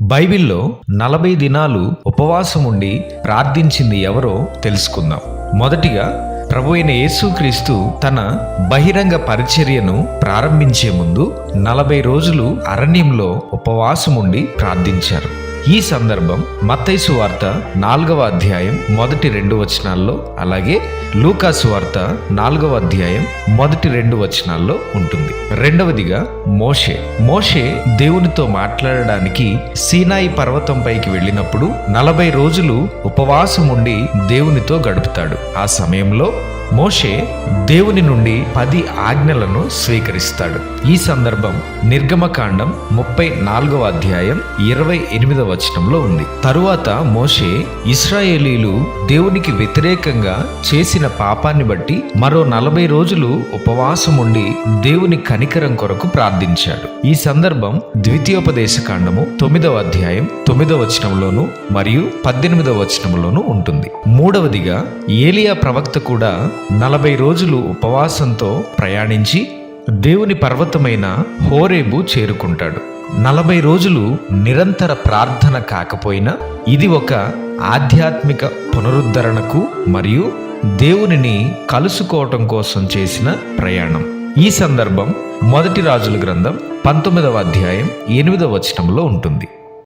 బైబిల్లో నలభై దినాలు ఉపవాసం ఉండి ప్రార్థించింది ఎవరో తెలుసుకుందాం. మొదటిగా ప్రభు అయిన యేసుక్రీస్తు తన బహిరంగ పరిచర్యను ప్రారంభించే ముందు నలభై రోజులు అరణ్యంలో ఉపవాసం ఉండి ప్రార్థించారు. ఈ సందర్భం మత్తైసు వార్త నాలుగవ అధ్యాయం మొదటి రెండు వచనాల్లో అలాగే లూకాసు వార్త నాలుగవ అధ్యాయం మొదటి రెండు వచనాల్లో ఉంటుంది. రెండవదిగా మోషే. మోషే దేవునితో మాట్లాడడానికి సీనాయి పర్వతంపైకి వెళ్ళినప్పుడు నలభై రోజులు ఉపవాసం ఉండి దేవునితో గడుపుతాడు. ఆ సమయంలో మోషే దేవుని నుండి పది ఆజ్ఞలను స్వీకరిస్తాడు. ఈ సందర్భం నిర్గమకాండం ముప్పై నాలుగవ అధ్యాయం ఇరవై ఎనిమిదవ వచనంలో ఉంది. తరువాత మోషే ఇస్రాయేలీలు దేవునికి వ్యతిరేకంగా చేసిన పాపాన్ని బట్టి మరో నలభై రోజులు ఉపవాసం ఉండి దేవుని కనికరం కొరకు ప్రార్థించాడు. ఈ సందర్భం ద్వితీయోపదేశ కాండము తొమ్మిదవ అధ్యాయం తొమ్మిదవ వచనంలోను మరియు పద్దెనిమిదవ వచనంలోను ఉంటుంది. మూడవదిగా ఏలియా ప్రవక్త కూడా నలభై రోజులు ఉపవాసంతో ప్రయాణించి దేవుని పర్వతమైన హోరేబు చేరుకుంటాడు. నలభై రోజులు నిరంతర ప్రార్థన కాకపోయినా ఇది ఒక ఆధ్యాత్మిక పునరుద్ధరణకు మరియు దేవునిని కలుసుకోవటం కోసం చేసిన ప్రయాణం. ఈ సందర్భం మొదటి రాజుల గ్రంథం పంతొమ్మిదవ అధ్యాయం ఎనిమిదవ వచనంలో ఉంటుంది.